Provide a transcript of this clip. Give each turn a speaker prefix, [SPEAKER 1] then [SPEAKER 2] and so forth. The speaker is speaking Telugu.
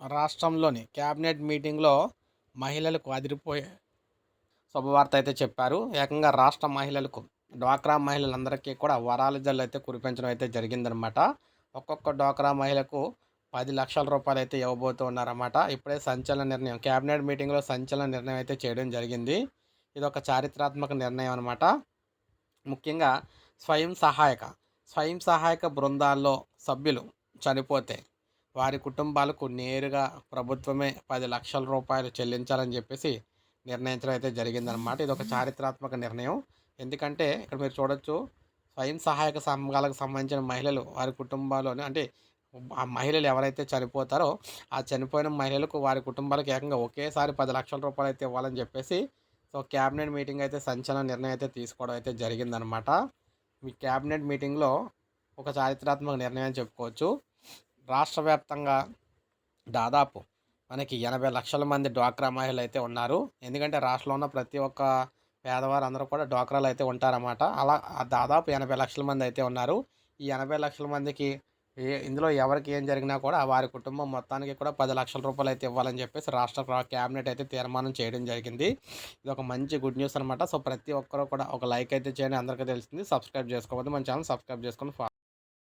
[SPEAKER 1] రాష్ట్రంలోని క్యాబినెట్ మీటింగ్లో మహిళలకు అదిరిపోయే శుభవార్త అయితే చెప్పారు. ఏకంగా రాష్ట్ర మహిళలకు డ్వాక్రా మహిళలందరికీ కూడా వరాల జల్లు అయితే కురిపించడం అయితే జరిగిందనమాట ఒక్కొక్క డ్వాక్రా మహిళకు పది లక్షల రూపాయలు అయితే ఇవ్వబోతూ ఉన్నారన్నమాట. ఇప్పుడే సంచలన నిర్ణయం క్యాబినెట్ మీటింగ్లో సంచలన నిర్ణయం అయితే చేయడం జరిగింది. ఇది ఒక చారిత్రాత్మక నిర్ణయం అనమాట ముఖ్యంగా స్వయం సహాయక స్వయం సహాయక బృందాల్లో సభ్యులు చనిపోతే వారి కుటుంబాలకు నేరుగా ప్రభుత్వమే పది లక్షల రూపాయలు చెల్లించాలని చెప్పేసి నిర్ణయించడం అయితే జరిగిందనమాట ఇది ఒక చారిత్రాత్మక నిర్ణయం. ఎందుకంటే ఇక్కడ మీరు చూడొచ్చు స్వయం సహాయక సంఘాలకు సంబంధించిన మహిళలు వారి కుటుంబాల్లోనే అంటే ఆ మహిళలు ఎవరైతే చనిపోతారో ఆ చనిపోయిన మహిళలకు వారి కుటుంబాలకు ఏకంగా ఒకేసారి పది లక్షల రూపాయలు అయితే ఇవ్వాలని చెప్పేసి సో క్యాబినెట్ మీటింగ్ అయితే సంచలన నిర్ణయం అయితే తీసుకోవడం అయితే జరిగిందనమాట మీ క్యాబినెట్ మీటింగ్లో ఒక చారిత్రాత్మక నిర్ణయం చెప్పుకోవచ్చు. రాష్ట్ర వ్యాప్తంగా దాదాపు మనకి ఎనభై లక్షల మంది డ్వాక్రా మహిళలు అయితే ఉన్నారు. ఎందుకంటే రాష్ట్రంలో ఉన్న ప్రతి ఒక్క పేదవారు అందరూ కూడా డ్వాక్రాలు అయితే ఉంటారన్నమాట. అలా దాదాపు ఎనభై లక్షల మంది అయితే ఉన్నారు. ఈ ఎనభై లక్షల మందికి ఇందులో ఎవరికి ఏం జరిగినా కూడా వారి కుటుంబం మొత్తానికి కూడా పది లక్షల రూపాయలు అయితే ఇవ్వాలని చెప్పేసి రాష్ట్ర క్యాబినెట్ అయితే తీర్మానం చేయడం జరిగింది. ఇది ఒక మంచి గుడ్ న్యూస్ అనమాట సో ప్రతి ఒక్కరూ కూడా ఒక లైక్ అయితే చేయండి. అందరికీ తెలిసింది సబ్స్క్రైబ్ చేసుకోవద్దు. మన ఛానల్ సబ్స్క్రైబ్ చేసుకొని